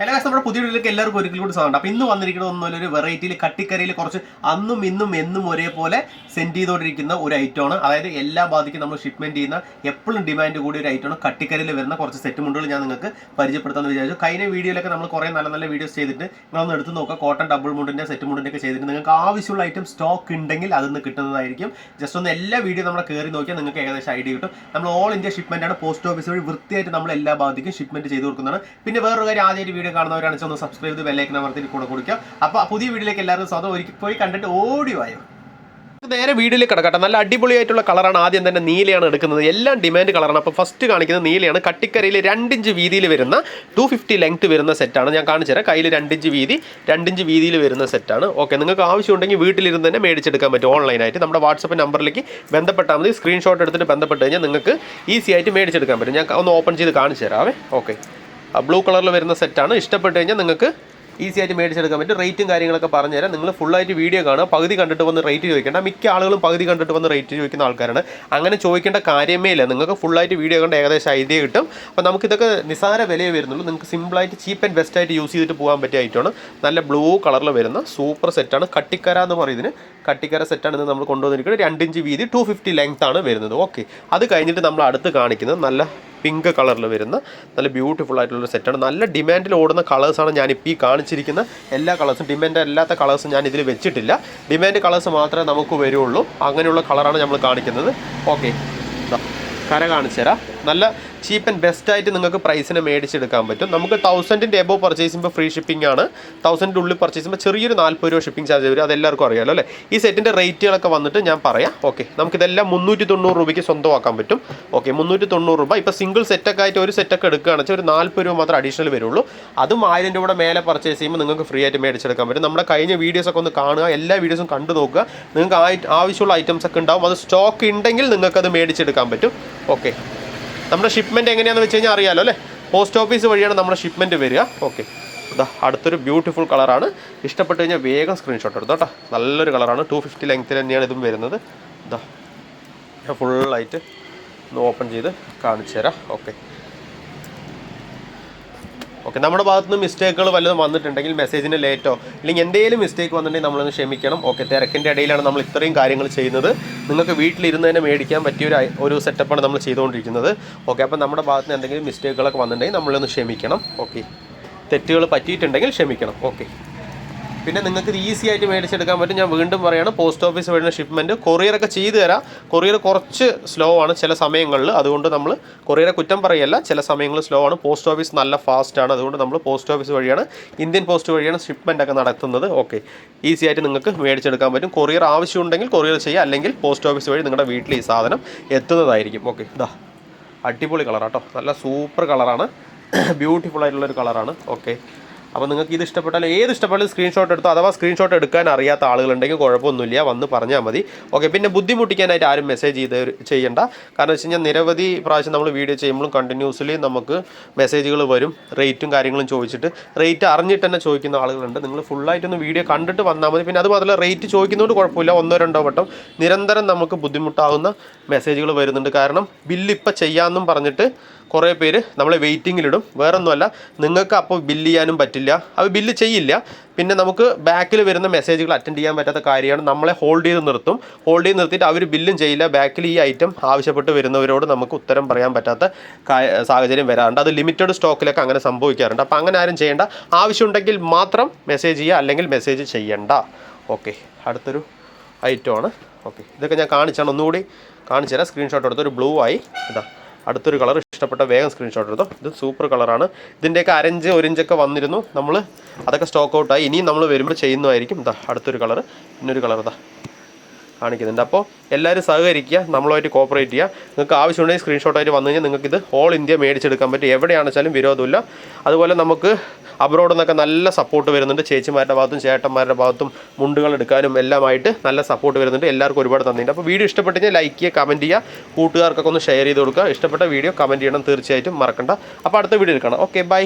Hello guys നമ്മുടെ പുതിയ വീട്ടിലേക്ക് എല്ലാവർക്കും ഒരിക്കലും കൂടി സാധനം അപ്പോൾ ഇന്ന് വന്നിരിക്കുന്ന ഒന്നുമില്ല ഒരു വെറൈറ്റിയിൽ കട്ടിക്കറിയിൽ കുറച്ച് അന്നും ഇന്നും എന്നും ഒരേപോലെ സെൻഡ് ചെയ്തുകൊണ്ടിരിക്കുന്ന ഒരു ഐറ്റമാണ് അതായത് എല്ലാ ബാധിക്കും നമ്മൾ ഷിപ്മെന്റ് ചെയ്യുന്ന എപ്പോഴും ഡിമാൻഡ് കൂടിയ ഒരു ഐറ്റമാണ് കട്ടിക്കറിയിൽ വരുന്ന കുറച്ച് സെറ്റ് മുണ്ടുകൾ ഞാൻ നിങ്ങൾക്ക് പരിചയപ്പെടുത്താമെന്ന് വിചാരിച്ചു. കഴിഞ്ഞ വീഡിയോയിലൊക്കെ നമ്മൾ കുറേ നല്ല നല്ല വീഡിയോസ് ചെയ്തിട്ട് നിങ്ങളൊന്ന് എടുത്ത് നോക്കുക. കോട്ടൺ ഡബിൾ മുണ്ടിന്റെ സെറ്റ് മുണ്ടിന്റെ ഒക്കെ ചെയ്തിട്ട് നിങ്ങൾക്ക് ആവശ്യമുള്ള ഐറ്റം സ്റ്റോക്ക് ഉണ്ടെങ്കിൽ അതിന്ന് കിട്ടുന്നതായിരിക്കും. ജസ്റ്റ് ഒന്ന് എല്ലാ വീഡിയോ നമ്മൾ കയറി നോക്കിയാൽ നിങ്ങൾക്ക് ഏകദേശം ഐഡിയ കിട്ടും. നമ്മൾ ഓൾ ഇന്ത്യ ഷിപ്മെന്റ് ആണ്. പോസ്റ്റ് ഓഫീസ് വഴി വൃത്തിയായിട്ട് നമ്മൾ എല്ലാ ബാധിക്കും ഷിപ്മെന്റ് ചെയ്ത് കൊടുക്കുന്നതാണ്. പിന്നെ വേറൊരു കാര്യം ആദ്യമായിട്ട് വീഡിയോ കാണുന്നവരാണെന്ന് ഒന്ന് സബ്സ്ക്രൈബ് ചെയ്ത് ബെല്ലൈക്കൻ അമർത്തി കൂടെ കൊടുക്കുക. അപ്പോൾ പുതിയ വീഡിയോയിലേക്ക് എല്ലാവരും സ്വതം ഒരിക്കൽ പോയി കണ്ടിട്ട് ഓടി വായോ. നേരെ വീഡിയോയിലേക്ക് കിടക്കട്ടെ നല്ല അടിപൊളിയായിട്ടുള്ള കളറാണ് ആദ്യം തന്നെ നീലയാണ് എടുക്കുന്നത്. എല്ലാം ഡിമാൻഡ് കളറാണ്. അപ്പോൾ ഫസ്റ്റ് കാണിക്കുന്നത് നീലയാണ്. കട്ടിക്കരയിൽ രണ്ടിഞ്ച് വീതിയിൽ വരുന്ന ടു ഫിഫ്റ്റി ലെങ്ത് വരുന്ന സെറ്റാണ് ഞാൻ കാണിച്ചു തരാം. കയ്യിൽ രണ്ടിഞ്ച് വീതി രണ്ടിഞ്ച് വീതിയിൽ വരുന്ന സെറ്റാണ് ഓക്കെ നിങ്ങൾക്ക് ആവശ്യമുണ്ടെങ്കിൽ വീട്ടിലിരുന്ന് തന്നെ മേടിച്ചെടുക്കാൻ പറ്റും ഓൺലൈനായിട്ട് നമ്മുടെ വാട്സപ്പ് നമ്പറിലേക്ക് ബന്ധപ്പെട്ടാൽ മതി. സ്ക്രീൻഷോട്ട് എടുത്തിട്ട് ബന്ധപ്പെട്ട് കഴിഞ്ഞാൽ നിങ്ങൾക്ക് ഈസി ആയിട്ട് മേടിച്ചെടുക്കാൻ പറ്റും. ഞാൻ ഒന്ന് ഓപ്പൺ ചെയ്ത് കാണിച്ചു തരാവേ. ഓക്കെ ബ്ലൂ കളറിൽ വരുന്ന സെറ്റാണ്. ഇഷ്ടപ്പെട്ട് കഴിഞ്ഞാൽ നിങ്ങൾക്ക് ഈസി ആയിട്ട് മേടിച്ചെടുക്കാൻ പറ്റും. റേറ്റും കാര്യങ്ങളൊക്കെ പറഞ്ഞുതരാം. നിങ്ങൾ ഫുള്ളായിട്ട് വീഡിയോ കാണുക. പകുതി കണ്ടിട്ട് വന്ന് റേറ്റ് ചോദിക്കേണ്ട. മിക്ക ആളുകളും പകുതി കണ്ടിട്ട് വന്ന് റേറ്റ് ചോദിക്കുന്ന ആൾക്കാരാണ്. അങ്ങനെ ചോദിക്കേണ്ട കാര്യമേ ഇല്ല. നിങ്ങൾക്ക് ഫുള്ളായിട്ട് വീഡിയോ കണ്ട് ഏകദേശം ഐഡിയ കിട്ടും. അപ്പോൾ നമുക്കിതൊക്കെ നിസാര വിലയേ വരുന്നുള്ളൂ. നിങ്ങൾക്ക് സിമ്പിളായിട്ട് ചീപ്പ് ആൻഡ് ബെസ്റ്റ് ആയിട്ട് യൂസ് ചെയ്തിട്ട് പോകാൻ പറ്റിയ ഐറ്റമാണ് നല്ല ബ്ലൂ കളറിൽ വരുന്ന സൂപ്പർ സെറ്റാണ് കട്ടിക്കര എന്ന് പറയുന്നതിന് കട്ടിക്കര സെറ്റാണ് ഇത് നമ്മൾ കൊണ്ടുവന്നിരിക്കുന്നത്. രണ്ട് ഇഞ്ച് വീതി ടു ഫിഫ്റ്റി ലെങ്ത് ആണ് വരുന്നത്. ഓക്കെ അത് കഴിഞ്ഞിട്ട് നമ്മൾ അടുത്ത് കാണിക്കുന്നത് നല്ല പിങ്ക് കളറിൽ വരുന്ന നല്ല ബ്യൂട്ടിഫുൾ ആയിട്ടുള്ള സെറ്റാണ് നല്ല ഡിമാൻഡിൽ ഓടുന്ന കളേഴ്സാണ് ഞാനിപ്പോൾ ഈ കാണിച്ചിരിക്കുന്ന. എല്ലാ കളേഴ്സും ഡിമാൻഡ് അല്ലാത്ത കളേഴ്സും ഞാൻ ഇതിൽ വെച്ചിട്ടില്ല. ഡിമാൻഡ് കളേഴ്സ് മാത്രമേ നമുക്ക് വരുള്ളൂ. അങ്ങനെയുള്ള കളറാണ് നമ്മൾ കാണിക്കുന്നത്. ഓക്കെ കര കാണിച്ചു തരാം നല്ല ചീപ്പ് ആൻഡ് ബെസ്റ്റ് ആയിട്ട് നിങ്ങൾക്ക് പ്രൈസിന് മേടിച്ചെടുക്കാൻ പറ്റും. നമുക്ക് തൗസൻഡിന്റെ എബോ പർച്ചേസ് ചെയ്യുമ്പോൾ ഫ്രീ ഷിപ്പിംഗ് ആണ്. തൗസൻഡിന്റെ ഉള്ളിൽ പർച്ചേസ് ചെയ്യുമ്പോൾ ചെറിയൊരു നാൽപ്പത് രൂപ ഷിപ്പിംഗ് ചാർജ് വരും. അതെല്ലാവർക്കും അറിയാമല്ലോ അല്ലേ? ഈ സെറ്റിന്റെ റേറ്റുകളൊക്കെ വന്നിട്ട് ഞാൻ പറയാം. ഓക്കെ നമുക്കിതെല്ലാം മുന്നൂറ്റി തൊണ്ണൂറ് രൂപയ്ക്ക് സ്വന്തമാക്കാൻ പറ്റും. ഓക്കെ മുന്നൂറ്റി തൊണ്ണൂറ് രൂപ ഇപ്പോൾ സിംഗിൾ സെറ്റൊക്കെ ആയിട്ട് ഒരു സെറ്റൊക്കെ എടുക്കുകയാണെന്ന് വെച്ചാൽ ഒരു നാൽപ്പത് രൂപ മാത്രം അഡീഷണൽ വരുള്ളൂ. അതും ആയിരം രൂപയുടെ മേലെ പർച്ചേസ് ചെയ്യുമ്പോൾ നിങ്ങൾക്ക് ഫ്രീ ആയിട്ട് മേടിച്ചെടുക്കാൻ പറ്റും. നമ്മുടെ കഴിഞ്ഞ വീഡിയോസൊക്കെ ഒന്ന് കാണുക. എല്ലാ വീഡിയോസും കണ്ടു നോക്കുക. നിങ്ങൾക്ക് ആവശ്യമുള്ള ഐറ്റംസ് ഒക്കെ ഉണ്ടാവും. അത് സ്റ്റോക്ക് ഉണ്ടെങ്കിൽ നിങ്ങൾക്കത് മേടിച്ചെടുക്കാൻ പറ്റും. ഓക്കെ നമ്മുടെ ഷിപ്മെന്റ് എങ്ങനെയാണെന്ന് വെച്ച് കഴിഞ്ഞാൽ അറിയാലോ അല്ലേ? പോസ്റ്റ് ഓഫീസ് വഴിയാണ് നമ്മുടെ ഷിപ്മെന്റ് വരിക. ഓക്കെ ഇതാ അടുത്തൊരു ബ്യൂട്ടിഫുൾ കളറാണ് ഇഷ്ടപ്പെട്ട് കഴിഞ്ഞാൽ വേഗം സ്ക്രീൻഷോട്ട് എടുത്തു കേട്ടോ നല്ലൊരു കളറാണ് ടു ഫിഫ്റ്റി ലെങ്ത്തിൽ തന്നെയാണ് ഇതും വരുന്നത്. ഇതാ ഫുള്ളായിട്ട് ഒന്ന് ഓപ്പൺ ചെയ്ത് കാണിച്ചു തരാം. ഓക്കെ ഓക്കെ നമ്മുടെ ഭാഗത്തുനിന്ന് മിസ്റ്റേക്കുകൾ വല്ലതും വന്നിട്ടുണ്ടെങ്കിൽ മെസ്സേജിന് ലേറ്റോ അല്ലെങ്കിൽ എന്തെങ്കിലും മിസ്റ്റേക്ക് വന്നിട്ടുണ്ടെങ്കിൽ നമ്മളൊന്ന് ക്ഷമിക്കണം. ഓക്കെ തിരക്കിന്റെ ഇടയിലാണ് നമ്മൾ ഇത്രയും കാര്യങ്ങൾ ചെയ്യുന്നത്. നിങ്ങൾക്ക് വീട്ടിലിരുന്ന് തന്നെ മേടിക്കാൻ പറ്റിയ ഒരു ഒരു സെറ്റപ്പാണ് നമ്മൾ ചെയ്തുകൊണ്ടിരിക്കുന്നത്. ഓക്കെ അപ്പോൾ നമ്മുടെ ഭാഗത്തുനിന്ന് എന്തെങ്കിലും മിസ്റ്റേക്കുകളൊക്കെ വന്നിട്ടുണ്ടെങ്കിൽ നമ്മളൊന്ന് ക്ഷമിക്കണം. ഓക്കെ തെറ്റുകൾ പറ്റിയിട്ടുണ്ടെങ്കിൽ ക്ഷമിക്കണം. ഓക്കെ. പിന്നെ നിങ്ങൾക്ക് ഇത് ഈസി ആയിട്ട് മേടിച്ചെടുക്കാൻ പറ്റും. ഞാൻ വീണ്ടും പറയുകയാണ് പോസ്റ്റ് ഓഫീസ് വഴിയുള്ള ഷിപ്മെന്റ് കൊറിയറൊക്കെ ചെയ്തു തരാം. കൊറിയർ കുറച്ച് സ്ലോ ആണ് ചില സമയങ്ങളിൽ. അതുകൊണ്ട് നമ്മൾ കൊറിയറെ കുറ്റം പറയല്ല. ചില സമയങ്ങളിൽ സ്ലോ ആണ്. പോസ്റ്റ് ഓഫീസ് നല്ല ഫാസ്റ്റ് ആണ്. അതുകൊണ്ട് നമ്മൾ പോസ്റ്റ് ഓഫീസ് വഴിയാണ് ഇന്ത്യൻ പോസ്റ്റ് വഴിയാണ് ഷിപ്മെന്റ് ഒക്കെ നടത്തുന്നത്. ഓക്കെ ഈസി ആയിട്ട് നിങ്ങൾക്ക് മേടിച്ചെടുക്കാൻ പറ്റും. കൊറിയർ ആവശ്യമുണ്ടെങ്കിൽ കൊറിയർ ചെയ്യുക അല്ലെങ്കിൽ പോസ്റ്റ് ഓഫീസ് വഴി നിങ്ങളുടെ വീട്ടിൽ ഈ സാധനം എത്തുന്നതായിരിക്കും. ഓക്കെ ഇതാ. അടിപൊളി കളറാട്ടോ നല്ല സൂപ്പർ കളറാണ് ബ്യൂട്ടിഫുൾ ആയിട്ടുള്ളൊരു കളറാണ് ഓക്കെ അപ്പോൾ നിങ്ങൾക്ക് ഇത് ഇഷ്ടപ്പെട്ടാൽ ഏത് ഇഷ്ടപ്പെട്ടാലും സ്ക്രീൻഷോട്ട് എടുത്തോ അഥവാ സ്ക്രീൻഷോട്ട് എടുക്കാൻ അറിയാത്ത ആളുകളുണ്ടെങ്കിൽ കുഴപ്പമൊന്നുമില്ല വന്ന് പറഞ്ഞാൽ മതി. ഓക്കെ പിന്നെ ബുദ്ധിമുട്ടിക്കാനായിട്ട് ആരും മെസ്സേജ് ചെയ്ത് ചെയ്യേണ്ട. കാരണം വെച്ച് കഴിഞ്ഞാൽ നിരവധി പ്രാവശ്യം നമ്മൾ വീഡിയോ ചെയ്യുമ്പോഴും കണ്ടിന്യൂസ്ലി നമുക്ക് മെസ്സേജുകൾ വരും റേറ്റും കാര്യങ്ങളും ചോദിച്ചിട്ട്. റേറ്റ് അറിഞ്ഞിട്ട് തന്നെ ചോദിക്കുന്ന ആളുകളുണ്ട്. നിങ്ങൾ ഫുള്ളായിട്ടൊന്ന് വീഡിയോ കണ്ടിട്ട് വന്നാൽ മതി. പിന്നെ അതുമാത്രമല്ല റേറ്റ് ചോദിക്കുന്നതുകൊണ്ട് കുഴപ്പമില്ല. ഒന്നോ രണ്ടോ വട്ടം നിരന്തരം നമുക്ക് ബുദ്ധിമുട്ടാവുന്ന മെസ്സേജുകൾ വരുന്നുണ്ട്. കാരണം ബില്ല് ഇപ്പം ചെയ്യാമെന്നും പറഞ്ഞിട്ട് കുറേ പേര് നമ്മളെ വെയിറ്റിങ്ങിലിടും. വേറൊന്നുമല്ല നിങ്ങൾക്ക് അപ്പോൾ ബില്ല് ചെയ്യാനും പറ്റില്ല. അത് ബില്ല് ചെയ്യില്ല. പിന്നെ നമുക്ക് ബാക്കിൽ വരുന്ന മെസ്സേജുകൾ അറ്റൻഡ് ചെയ്യാൻ പറ്റാത്ത കാര്യമാണ്. നമ്മളെ ഹോൾഡ് ചെയ്ത് നിർത്തും. ഹോൾഡ് ചെയ്ത് നിർത്തിയിട്ട് അവർ ബില്ലും ചെയ്യില്ല. ബാക്കിൽ ഈ ഐറ്റം ആവശ്യപ്പെട്ട് വരുന്നവരോട് നമുക്ക് ഉത്തരം പറയാൻ പറ്റാത്ത സാഹചര്യം വരാറുണ്ട്. അത് ലിമിറ്റഡ് സ്റ്റോക്കിലൊക്കെ അങ്ങനെ സംഭവിക്കാറുണ്ട്. അപ്പോൾ അങ്ങനെ ആരും ചെയ്യേണ്ട. ആവശ്യമുണ്ടെങ്കിൽ മാത്രം മെസ്സേജ് ചെയ്യുക അല്ലെങ്കിൽ മെസ്സേജ് ചെയ്യണ്ട. ഓക്കെ അടുത്തൊരു ഐറ്റമാണ് ഓക്കെ ഇതൊക്കെ ഞാൻ കാണിച്ചാണ്. ഒന്നുകൂടി കാണിച്ചു തരാം സ്ക്രീൻഷോട്ട് എടുത്തൊരു ബ്ലൂ ആയി. ഇതാ. അടുത്തൊരു കളർ ഇഷ്ടപ്പെട്ട വേഗം സ്ക്രീൻഷോട്ട് എടുത്തോ. ഇത് സൂപ്പർ കളറാണ് ഇതിന്റെയൊക്കെ അരഞ്ച് ഒരിഞ്ചൊക്കെ വന്നിരുന്നു. നമ്മൾ അതൊക്കെ സ്റ്റോക്ക് ഔട്ടായി ഇനിയും നമ്മൾ വരുമ്പോൾ ചെയ്യുന്നതായിരിക്കും. ഇതാ അടുത്തൊരു കളർ പിന്നൊരു കളർ ഇതാ കാണിക്കുന്നുണ്ട്. അപ്പോൾ എല്ലാവരും സഹകരിക്കുക. നമ്മളുമായിട്ട് കോപ്പറേറ്റ് ചെയ്യുക. നിങ്ങൾക്ക് ആവശ്യമുണ്ടെങ്കിൽ സ്ക്രീൻഷോട്ടായിട്ട് വന്നു കഴിഞ്ഞാൽ നിങ്ങൾക്ക് ഇത് ഓൾ ഇന്ത്യ മേടിച്ചെടുക്കാൻ പറ്റും. എവിടെയാണെച്ചാലും വിരോധമില്ല. അതുപോലെ നമുക്ക് അബ്രോഡ് നിന്നൊക്കെ നല്ല സപ്പോർട്ട് വരുന്നുണ്ട്. ചേച്ചിമാരുടെ ഭാഗത്തും ചേട്ടന്മാരുടെ ഭാഗത്തും മുണ്ടുകൾ എടുക്കാനും എല്ലാമായിട്ട് നല്ല സപ്പോർട്ട് വരുന്നുണ്ട്. എല്ലാവർക്കും ഒരുപാട് തന്നിട്ടുണ്ട് അപ്പോൾ വീഡിയോ ഇഷ്ടപ്പെട്ട് കഴിഞ്ഞാൽ ലൈക്ക് ചെയ്യുക കമന്റ് ചെയ്യുക. കൂട്ടുകാർക്കൊക്കെ ഒന്ന് ഷെയർ ചെയ്ത് കൊടുക്കുക. ഇഷ്ടപ്പെട്ട വീഡിയോ കമന്റ് ചെയ്യണം. തീർച്ചയായിട്ടും മറക്കണ്ട. അപ്പോൾ അടുത്ത വീഡിയോ എടുക്കണം ഓക്കെ ബൈ